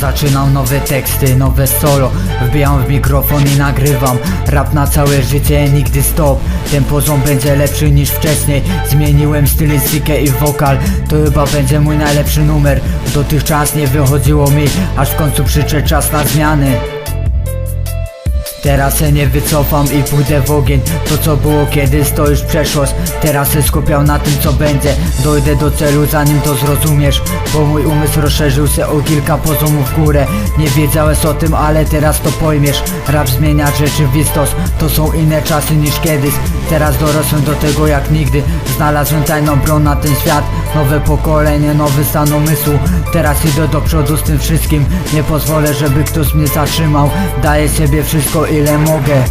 Zaczynam nowe teksty, nowe solo. Wbijam w mikrofon i nagrywam. Rap na całe życie, nigdy stop. Ten poziom będzie lepszy niż wcześniej. Zmieniłem stylistykę i wokal. To chyba będzie mój najlepszy numer. Dotychczas nie wychodziło mi Aż w końcu przyszedł czas na zmiany Teraz się nie wycofam i pójdę w ogień. To co było kiedyś to już przeszłość. Teraz się skupiam na tym co będzie. Dojdę do celu zanim to zrozumiesz. Bo mój umysł rozszerzył się o kilka poziomów w górę. Nie wiedziałeś o tym, ale teraz to pojmiesz. Rap zmienia rzeczywistość. To są inne czasy niż kiedyś. Teraz dorosłem do tego jak nigdy. Znalazłem tajną broń na ten świat. Nowe pokolenie, nowy stan umysłu. Teraz idę do przodu z tym wszystkim. Nie pozwolę, żeby ktoś mnie zatrzymał. Daję siebie wszystko ile mogę.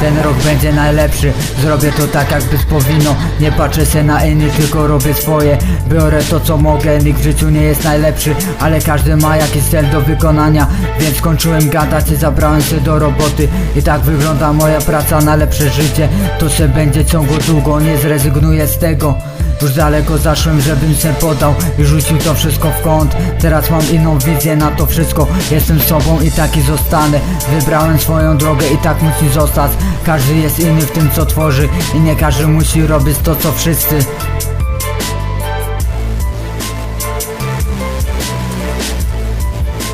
Ten rok będzie najlepszy. Zrobię to tak jak być powinno. Nie patrzę się na innych, tylko robię swoje. Biorę to co mogę, nikt w życiu nie jest najlepszy Ale każdy ma jakiś cel do wykonania. Więc skończyłem gadać i zabrałem się do roboty. I tak wygląda moja praca na lepsze życie. To się będzie ciągło długo, nie zrezygnuję z tego już daleko zaszłem, żebym się podał i rzucił to wszystko w kąt. Teraz mam inną wizję na to wszystko. Jestem sobą i taki zostanę. Wybrałem swoją drogę i tak musi zostać. Każdy jest inny w tym co tworzy. I nie każdy musi robić to co wszyscy